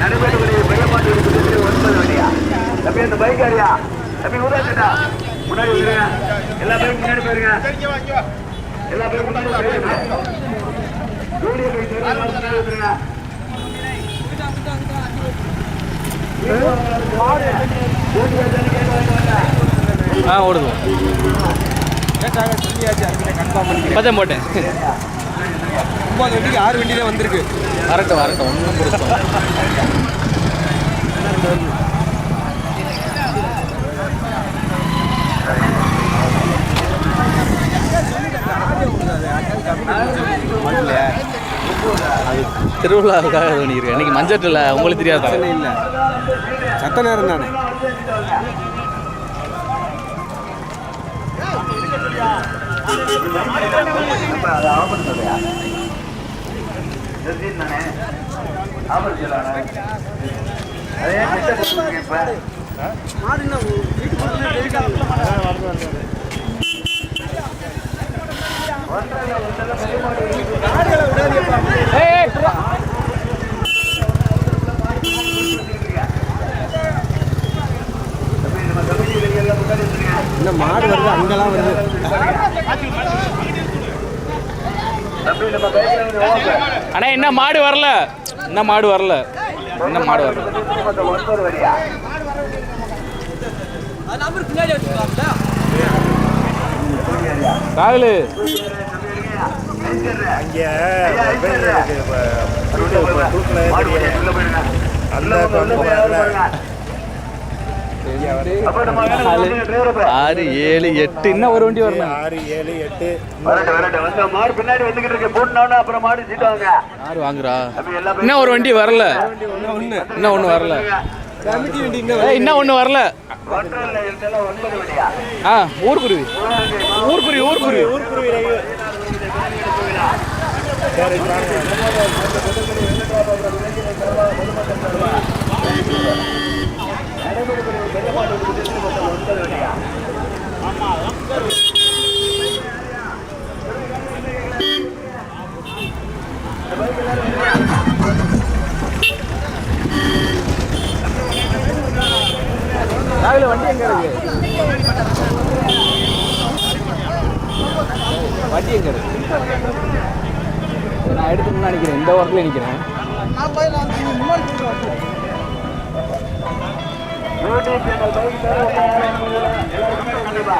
நடைபெறக்கூடிய பெரியமாட்டு விடுப்பு ஒன்பது வண்டியா தம்பி அந்த பைக் அறியா தம்பி ஊதாட்டா முன்னாடி வந்துருங்க எல்லா பேரும் முன்னாடி போயிருங்க. எல்லா பேரும் முன்னாடி போயிருங்க. ஜூனியர் பைக் ஆ ஓடுது. கன்ஃபார்ம் பத்தம் போட்டேன். ஒன்பது வண்டிக்கு ஆறு வண்டி தான் வந்திருக்கு வரட்டும் வரட்டும் ஒன்றும் அது திருவிழாவுக்காக பண்ணியிருக்கேன் இன்னைக்கு மஞ்சட்டில் உங்களுக்கு தெரியாதா இல்லை சத்த நேரம் தானே இந்த மாடு வருது அங்கெல்லாம் வருது. அண்ணா என்ன மாடு வரல என்ன மாடு வரல என்ன மாடு வரல ஒன்பது வழியா ராகுலு அங்கே ஆறு ஏழு எட்டு இன்னும் ஒரு வண்டி வரணும் ஆறு ஏழு எட்டு மாடு பின்னாடி வந்துகிட்டு இருக்கு அப்புறம் மாடு சீட்டாங்க யார் வாங்குறா இன்னும் ஒரு வண்டி வரல இன்னும் ஒன்று வரல கமிட்டி வண்டி இன்னும் ஒன்று வரல ஆ ஊர்குருவி ஊர்குருவி ஊர்குருவி ஊர்க்குருவி சரி ராகுல வண்டி எங்க இருக்கு? வண்டி எங்க இருக்கு நான் எடுத்து நினைக்கிறேன் இந்த ஓரத்தில் நிற்கிறேன் யூடியூப் சேனல் பைக் எல்லாருக்குமே கண்டிப்பா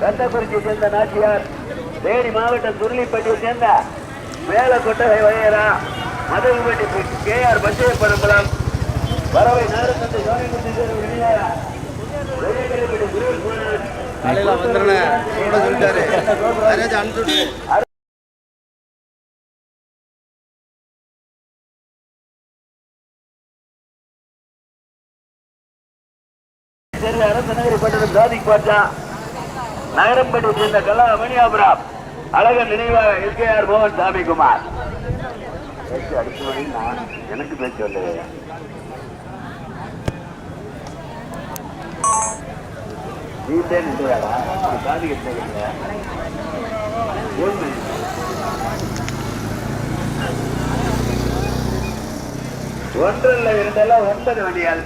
கந்தக்குறிச்சி சேர்ந்த நாச்சியார் தேனி மாவட்டம் துருளிப்பட்டியை சேர்ந்த மேல கொட்டகை வகையரா மதகுபட்டி கே ஆர் வெளியாரா வெளியக்கரைப்பட்டி குருவில் குருநாத் காலையில் வந்துடுறேன் சொல்லிட்டாரு. அனுப்பிச்சு அரசு நகரி பட்டணம் சாதிக் பாட்சா நகரம்பட்டி சேர்ந்த கலா மணியாபுரம். அழகன் நினைவாக ஆர் மோகன் சாமிக்குமார் பேச்சு அடுத்த வழி நான் எனக்கு பேச்சு வந்தது வீட்டே நின்றுடா சாதி கட்டல ஒன்றல்ல இரண்டெல்லாம் ஒன்பது மணியால்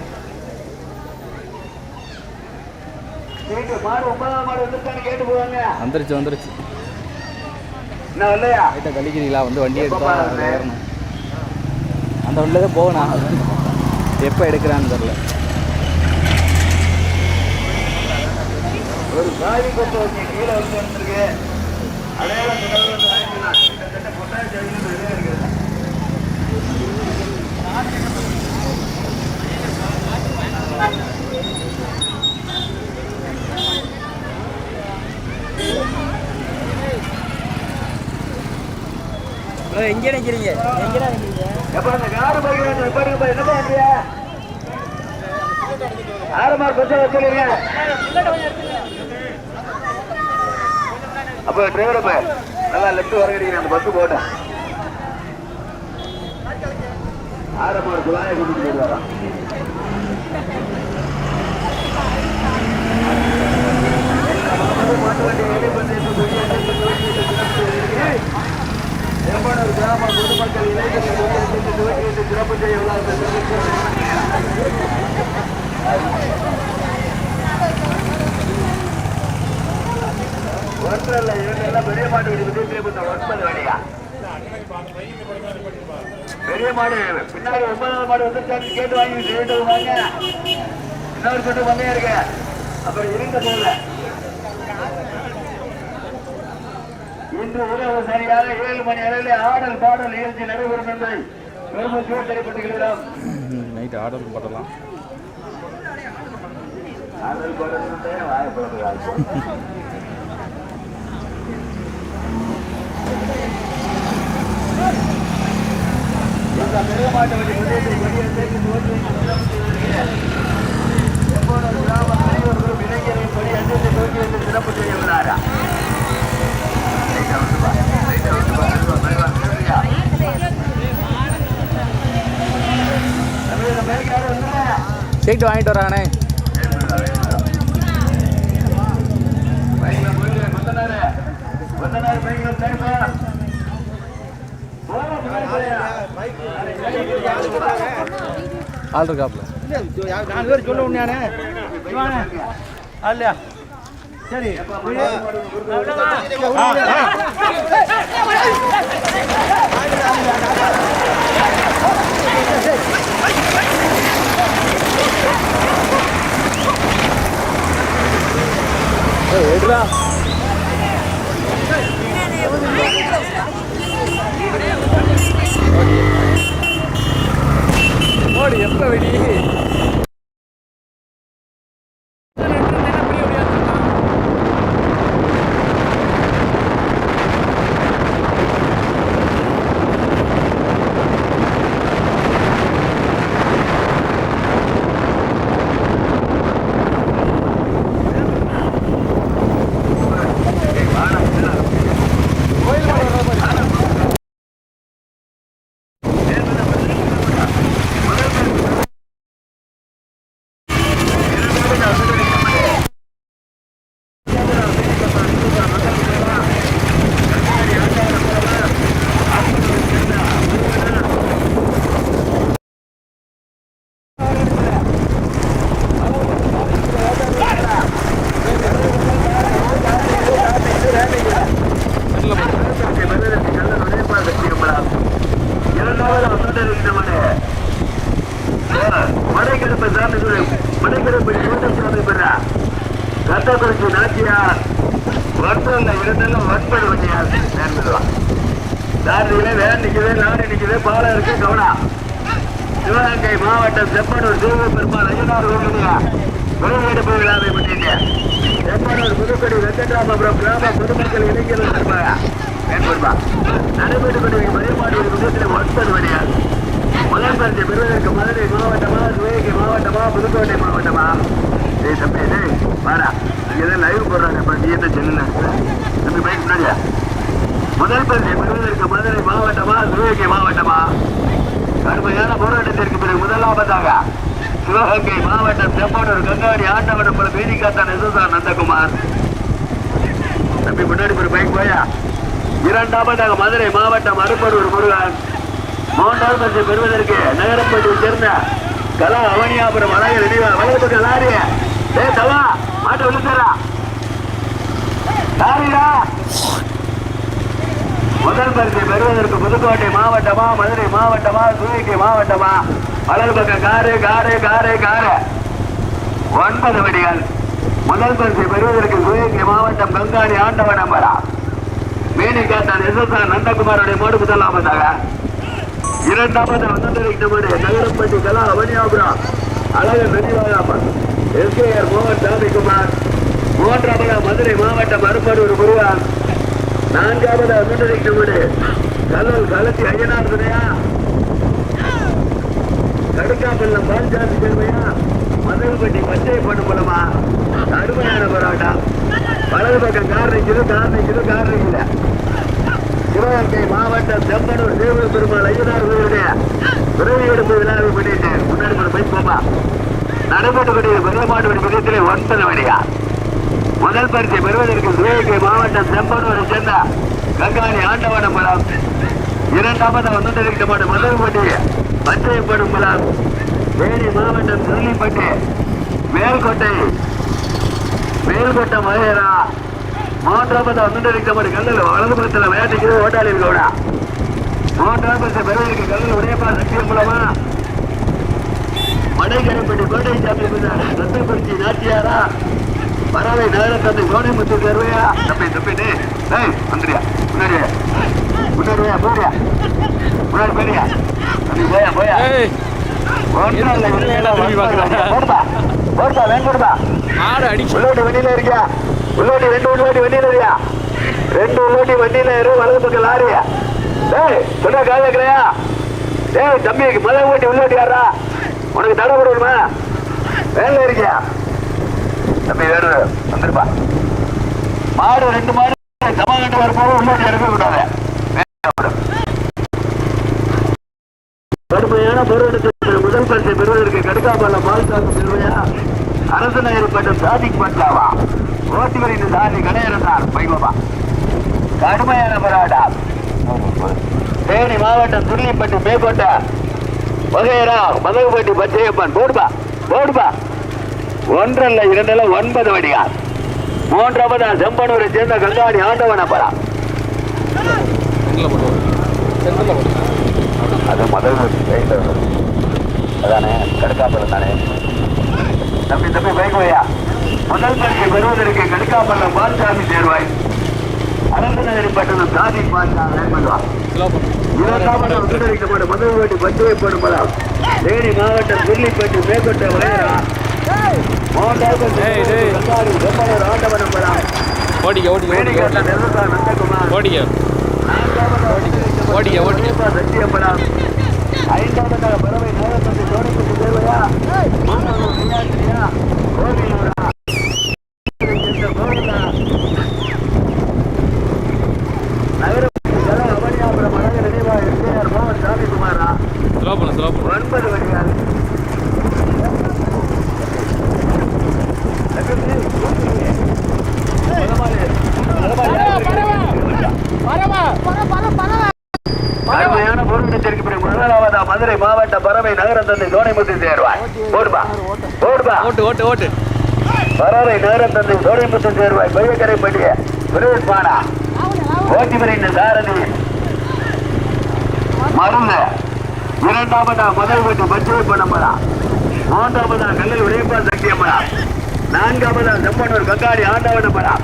மாடு ஒன்பதாம் மாடு வந்துருக்கான்னு கேட்டு போவாங்க வந்துருச்சு வந்துருச்சு. லைட்டாக கழிக்கிறீங்களா? வந்து வண்டி எடுத்தா அந்த வண்டியில் தான் போகணும். எப்போ எடுக்கிறான்னு தெரில ஒரு கொண்டு வச்சு கீழே வந்து வந்துருக்கு அடையாளம் ப்ரோ எங்கே நிற்கிறீங்க எங்கே நிற்கிறீங்க எப்போ அந்த காடு பைக் நிப்பாருங்க என்ன பண்ணுறீங்க ஆறு மார்க் கொஞ்சம் வச்சுருங்க அப்போ டிரைவர் அப்போ நல்லா லெஃப்ட் வரங்கிறீங்க அந்த பஸ்ஸு போட்டேன். ஆறு மார்க் குழாயை கூட்டிட்டு போயிடுவாராம் மாட்டு வண்டி எம்பனூர் கிராம பொதுமக்கள் இளைஞர்கள் துவக்கி துவக்கி சிறப்பு செய்ய ஒன்றல்ல இரண்டல்ல பெரிய மாட்டு ஒன்பது வழியா பெரிய மாடு பின்னாடி ஒன்பதாவது மாடு வந்து கேட்டு வாங்கி வாங்க இன்னொரு இருக்கு அப்புறம் இருந்த போகல இன்று இரவு சரியாக ஏழு மணி அளவில் ஆடல் பாடல் நிகழ்ச்சி நடைபெறும் என்பதை பெருமக்கள் தெரிவிப்பட்டுகிறோம் நைட்டு ஆர்டர் போடலாம். ஆடல் பாடல் வாயப்படுகிறார்கள் இந்த பெருமாட்டு வழி முன்னேற்ற கொடியேற்றி துவக்கி எப்போது கிராம தலைவர்களும் இளைஞரின் கொடி அஞ்சத்தை துவக்கி வைத்து சிறப்பு செய்ய உள்ளாரா? சீட்டு வாங்கிட்டு வரானே ஆள் இருக்காப்ல நாலு பேர் சொல்ல உண்மையானே? இல்லையா? சரி எடுடா ஓடி எப்ப வெடி கத்தக்குறிச்சி நாச்சியார் வருஷம் இரண்டெல்லாம் ஒன்பது வண்டியார் நேர்ந்துடுவான் தாண்டிகளே வேன் நிக்குது லாரி நிக்குது பாலம் இருக்கு கவனா சிவகங்கை மாவட்டம் செப்பனூர் சிவக பெருமாள் ஐயனார் கோவிலுங்க விருதுகெடுப்பு விழாவை முன்னிட்டு செப்பனூர் புதுக்கடி வெங்கட்ராமபுரம் கிராம பொதுமக்கள் இளைஞர்கள் இருப்பாங்க மேற்படுவா நடைபெற்றுக் வழிபாடு விதத்தில் ஒன்பது வழியார் முதல் பரிசு பெறுவதற்கு மதுரை மாவட்டமா சிவகங்கை மாவட்டமா புதுக்கோட்டை மாவட்டமா? ஏய் தம்பி டேய் வாடா. இங்கதான் லைவ் போடுறாங்க. இப்ப நீ என்ன செல்லுல தம்பி பைக் முன்னாடியா முதல் பரிசை பெறுவதற்கு மதுரை மாவட்டமா சிவகங்கை மாவட்டமா? கடுமையான போராட்டத்திற்கு பிறகு முதலாவதாக சிவகங்கை மாவட்டம் செப்பனூர் கங்காடி ஆண்டவனம் போல வேதிகாத்தான் எசுதான் நந்தகுமார். தம்பி முன்னாடி ஒரு பைக் போயா? இரண்டாவதாக மதுரை மாவட்டம் அருப்படூர் முருகன். மூன்றாவது பரிசை பெறுவதற்கு நகரப்பட்டியை சேர்ந்த கலா அவனியாபுரம் அழகர் இடிவா வலது பக்கம் லாரி தவா மாட்டு விழுந்துறா லாரிடா முதல் பரிசை பெறுவதற்கு புதுக்கோட்டை மாவட்டமா மதுரை மாவட்டமா சிவகங்கை மாவட்டமா? வலது பக்கம் காரு காரு காரு காரு. ஒன்பது வடிகள் முதல் பரிசை பெறுவதற்கு சிவகங்கை மாவட்டம் கங்காணி ஆண்டவன் நம்பரா. மேனிகாத்தான் எஸ்எஸ்ஆர் நந்தகுமாரோடைய மோடு முதலாவதாக இரண்டாவது வந்திருக்கின்ற நகரப்பட்டி கலா அவனியாபுரம் அழகர் நெடிவாயாமன் எஸ்கேஆர் மோகன் சாமிக்குமார். மூன்றாவது மதுரை மாவட்டம் அருப்படூர் முருகன். நான்காவது வந்திருக்கின்ற கல்லூர் கலத்தி ஐயனார் துணையா. கடுக்காப்பள்ளம் பால்சாமி பெருமையா மதுரைப்பட்டி பச்சை பண்ண மூலமா அருமையான போராட்டம் வலது பக்கம் காரணம் நிற்குது காரணம் நிற்குது சிவகங்கை மாவட்டம் செம்பனூர் தேவ பெருமாள் ஐயனார் கோயிலுடைய பிறவி எடுப்பு விழாவை பண்ணிட்டு முன்னாடி ஒரு பைக் போமா நடைபெற்றக்கூடிய பெருமாட்டு விதத்திலே ஒன்பது வழியா. முதல் பரிசை பெறுவதற்கு சிவகங்கை மாவட்டம் செம்பனூரை சேர்ந்த கங்காணி ஆண்டவனம் பலம் இரண்டாவது வந்துட்டு மாட்ட மதுரைப்பட்டி பச்சைப்படும் பலம் தேனி மாவட்டம் திருளிப்பட்டி மேல்கோட்டை மேல்கோட்டை மகேரா மூன்றாவது வந்துட்டு மாட்ட கல்லில் வலதுபுறத்தில் வேட்டைக்கு ஓட்டாளி இருக்கா மூன்றாம் பரிசை பெறுவதற்கு கல்லில் உடையப்பா சக்தியம் மூலமா மடைக்கரைப்பட்டி கோட்டை சாமி ரத்தப்பரிச்சி நாச்சியாரா? பறவை நகரத்தந்தை கோணிமுத்து கருவையா? தம்பி தம்பிட்டு ஏய் வந்துறியா முன்னாடி முன்னாடியா. போறியா முன்னாடி போறியா தம்பி போயா போயா. ஒன்றும் இல்லை? போடுப்பா போடுப்பா வேன் போடுப்பா ஆடு அடிச்சு. வண்டியில இருக்கியா? உள்ளோட்டி ரெண்டு உள்ளோட்டி வண்டியில இல்லையா ரெண்டு உள்ளோட்டி வண்டியில இரு வலது பக்கம் லாரியா டேய் சொன்னா காது வைக்கிறையா டேய் தம்பி முதல் ஓட்டி உள்ளோட்டி யாரா உனக்கு தடை போடணுமா? வேலை இருக்கியா? தம்பி வேறு வந்துருப்பா. மாடு ரெண்டு மாடு சமகண்டு வரும்போது உள்ளோட்டி இறக்க கூடாது கடுமையான போராட்டத்தில் முதல் பரிசை பெறுவதற்கு கடுக்காமல்ல பாதுகாப்பு பெறுவையா? அரசு நகர் பட்டம் சாதிக்கப்பட்டாவா ஓட்டி வரிந்த சாதி கடையறந்தார் பைபவா கடுமையான போராட்டம் தேனி மாவட்டம் துள்ளிப்பட்டி மேற்கோட்டை வகையரா மதகுப்பட்டி பச்சையப்பன். போடுபா போடுபா ஒன்றல்ல இரண்டல்ல ஒன்பது வடிகார் மூன்றாவதா செம்பனூரை சேர்ந்த கங்காணி ஆண்டவன பரா அது மதகுபட்டி அதானே கடுக்காப்பள்ளம் தானே தம்பி தம்பி பைக் வையா முதல் பரிசை பெறுவதற்கு கடுக்காப்பள்ளம் பால்சாமி தேர்வாய் அரசு நகரி பட்டணம் சாதி பால்சா வேண்படுவா ஸ்லோ பண்ணு இரண்டாவது சுந்தரிக்கப்பட்ட மதுரைப்பட்டி பச்சைப்படும் பலம் தேனி மாவட்டம் துள்ளிப்பட்டி மேற்கொண்ட வரையரா செம்பனூர் ஆண்டவனம் பலம் ஓடிக்க ஓடிக்க ஓடிக்க. ஓடிக்க. ஓடிக்க சத்தியப்படாம் ஐந்தாவதாக பறவை நகரத்தை தோட்டத்துக்கு தேவையா மாணவர் விளையாட்டுயா கோவிலூரா இந்த கோவிலா நகரத்துக்கு ஜல அவனியாபுரம் அழகு நினைவா எஸ்ஆர் மோகன் சாமிக்குமாரா ஸ்லோ பண்ணு ஸ்லோ பண்ணு ஒன்பது வழியால் கடுமையான போராட்டத்திற்கு பிறகு முதலாவதா மதுரை மாவட்ட பறவை நகரம் தந்தை தோணைமுத்து சேர்வாய். போடுபா போடுபா ஓட்டு ஓட்டு ஓட்டு. பறவை நகரம் தந்தை தோணைமுத்து சேர்வாய். பையக்கரை பட்டிய பிரதேஷ் பானா ஓட்டிமரின் சாரதி. மருந்து. இரண்டாவதா முதல் வீட்டு பச்சை பணம்பரா மூன்றாவதா கல்லில் உடையப்பா சக்தியம்மரா நான்காவதா செம்மனூர் கங்காடி ஆண்டவனம்பரா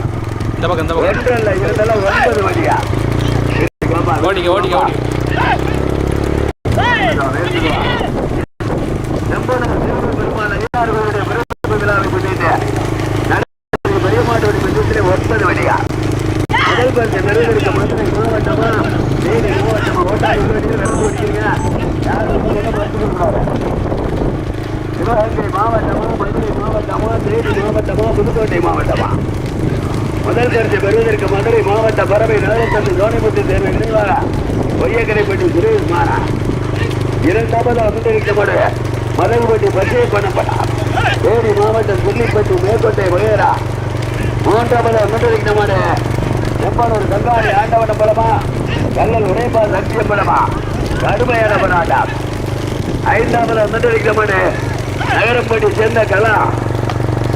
இந்த பக்கம் இந்த பக்கம். ஒன்பது வழியா. ஓடிக்க ஓடிக்க சிவகங்கை மாவட்டமா மதுரை மாவட்டமா தேனி மாவட்டமா புதுக்கோட்டை மாவட்டமா? முதல் பரிசு பெறுவதற்கு மதுரை மாவட்ட பறவை நகரத்தந்தை சோனிமுத்து தேர்வு நினைவாக ஒய்யக்கரைப்பட்டி சுரேஷ் இரண்டாவது அங்கீகரிக்கப்பட மதகுபட்டி பச்சை பண்ணப்படா. தேனி மாவட்டம் புள்ளிப்பட்டி மேற்கோட்டை வகையரா மூன்றாவது அமுதரிக்கப்படு செம்பானூர் கங்காடி ஆண்டவன பலமா. கல்லல் உடைப்பா சத்தியம் படமா கடுமையான போராட்டம். ஐந்தாவது அமுதரிக்கப்படு நகரப்பட்டி சேர்ந்த கலா.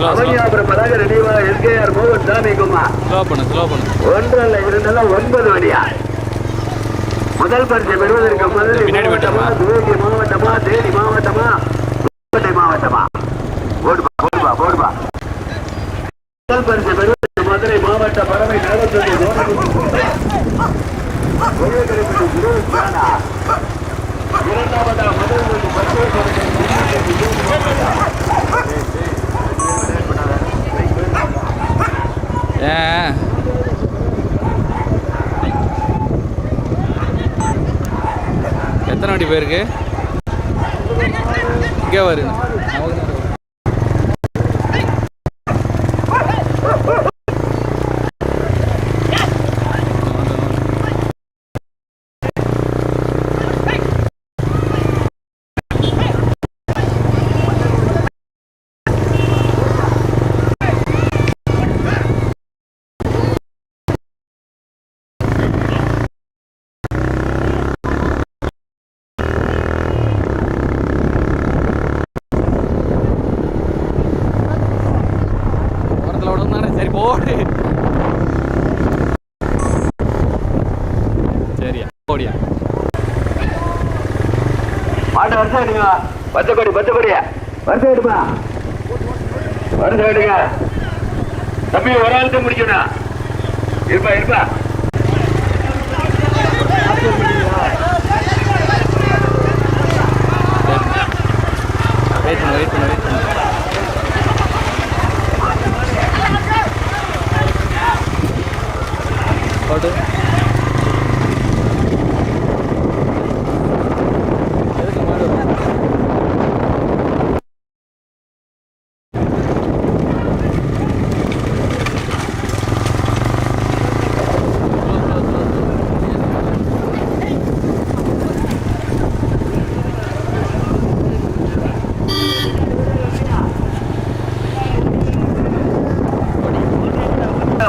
அவனியாபுரம் பலக நினைவாக எஸ்கேஆர் மோகன் சாமி குமார் ஒன்றல்ல இரண்டல்ல ஒன்பது வழியா முதல் பரிசை பெறுவதற்கு பின்னாடி மாவட்டமா? மாவட்டமா? தேனி மாவட்டமா புதுக்கோட்டை மாவட்டமா போடுபா போடுபா போடுபா முதல் பரிசை பெறுவதற்கு மதுரை மாவட்ட பறவை நகரத்துறை இரண்டாவதா மதுரை பச்சை ஏன் எத்தனை வண்டி போயிருக்கு. இங்கே வருங்க. பத்து கோடி பத்து பச்சை வருஷம் எடுப்பா. வருஷம் எடுங்க. தம்பி ஒரு ஆளுக்கு முடிக்கணும். இருப்பா இருப்பா. வெயிட் பண்ணு வெயிட் பண்ணு வெயிட் பண்ணு போட்டு எதுக்கு மாடு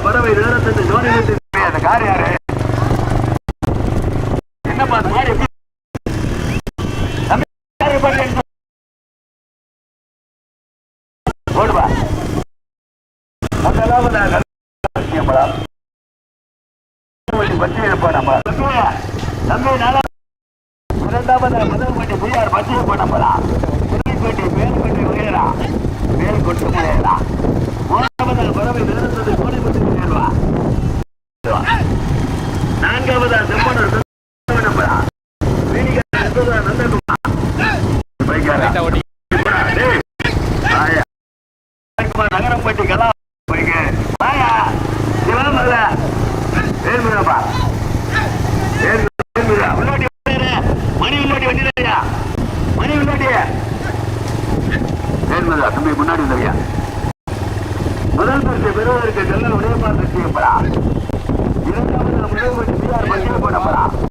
பறவை நேரத்தை ஜோடி விட்டு யார் யாரு? என்னப்பா அந்த மாடு எப்படி ஓடுவா. முதலாவது நல்ல விஷயம்டா. வண்டி இருப்பா நம்ம. தம்பி, நாளா இரண்டாவது முதல் வண்டி புரியார் மூன்றாவது பறவை நிறுத்தது கோடிப்பட்டு முயல்வா நான்காவது செம்மனர் நம்பரா வீடிகா நந்ததா நந்தகுமா பைக்காரா லைட்டாக ஓட்டி டேய் ஆயா நகரம்பட்டி கலா போய்ங்க வாயா சிவமல்ல ஏழ்முதப்பா ஏழ்முதா உள்ளாட்டி மணி உள்ளாட்டி வண்டியா மணி உள்ளாட்டி ஏழ்முதா தம்பி முன்னாடி இல்லையா முதல் பரிசு பெறுவதற்கு செல்ல உதயபார்த்து செய்யப்படா. இரண்டாவது முதல் பரிசு பிஆர் பட்டியல்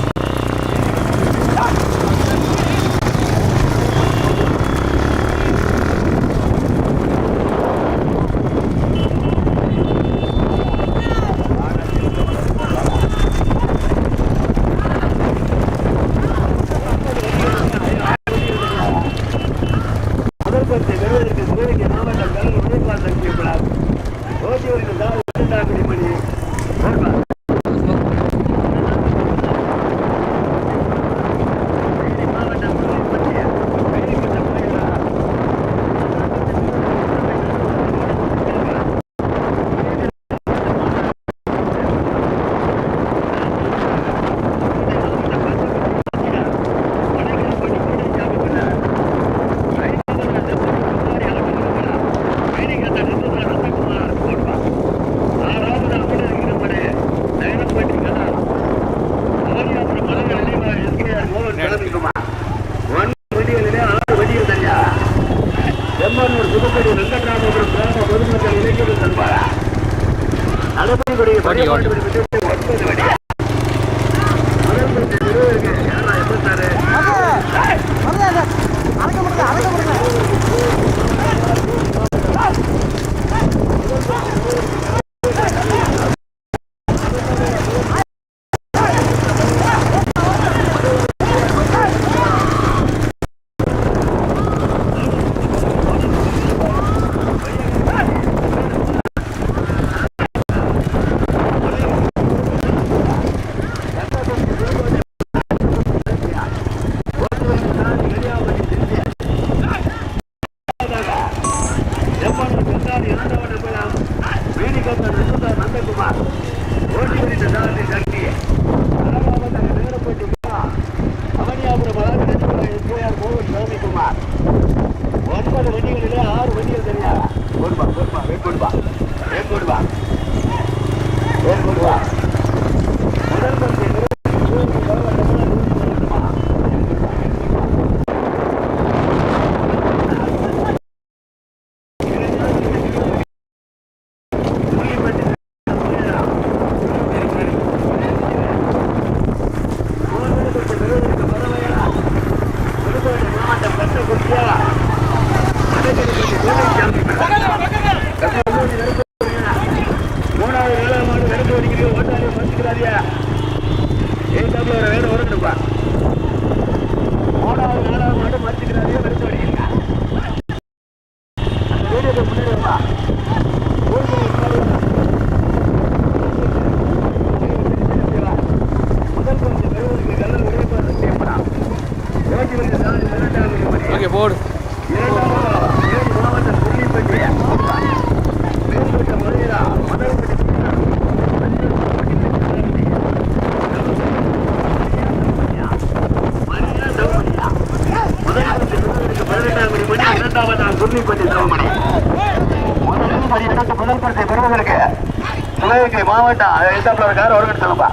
சிவகங்கை மாவட்டம் எழுத்தாப்புல ஒரு சொல்லுப்பா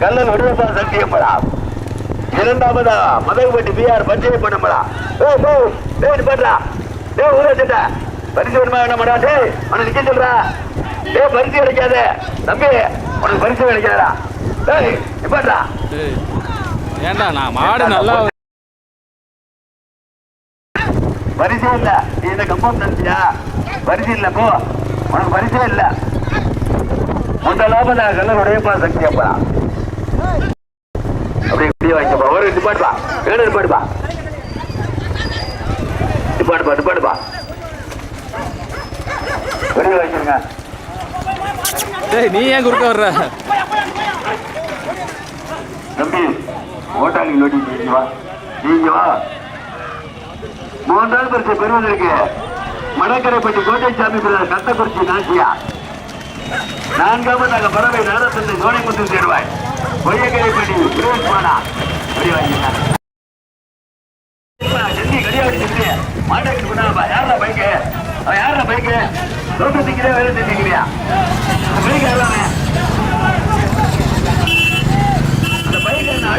கல்லல் விடுதப்பா சத்தியப்படா இரண்டாவதா மதகுபட்டி பிஆர் பஞ்சை பண்ணப்படா ஏய் ஏய் ஏய் நிப்பாட்றா ஏய் ஊரே திட்ட பரிசு வேணுமா வேணாமாடா டேய் உனக்கு நிக்க சொல்றா. டேய் பரிசு கிடைக்காத. தம்பி உனக்கு பரிசு கிடைக்காதா டேய் நிப்பாட்றா ஏய், ஏன்டா நான் மாடு நல்லா பரிசே? இல்ல. நீ இந்த கம்பம் தந்துச்சியா பரிசு இல்ல போ. உனக்கு பரிசே இல்ல. முதலாவது கல்லர் உடையப்பா சக்தி அப்பா. அப்படியே இப்படியே வாங்கிப்பா ஒரு நிப்பாட்டுப்பா வேணும் நிப்பாட்டுப்பா நிப்பாட்டுப்பா நிப்பாட்டுப்பா வெளியே வச்சிருங்க. டேய் நீ ஏன் குறுக்க வர்ற? தம்பி ஓட்டாளி நோட்டி நீங்க வா. நீங்க வா. மூன்றாவது பரிசை பெறுவதற்கு மணக்கரைப்பட்டி கோட்டைசாமி பிள்ளை கத்தக்குறிச்சி நாச்சியா நான்காவதாக பறவை நடத்தத்தை கவனிமுத்து சேர்வாய். பொய்யக்கரை படி பிரவேசமானா அப்படி வாங்கிட்டான் ஜெல்லி கடியாடி ஜெல்லி மாட்டாக்கி பண்ணாப்பா யாரா பைக்கு? அவன் யாரா பைக்கு? தோட்டம் திங்கிறியா வேலை திங்கிறியா? பைக் எல்லாமே. அந்த பைக் என்ன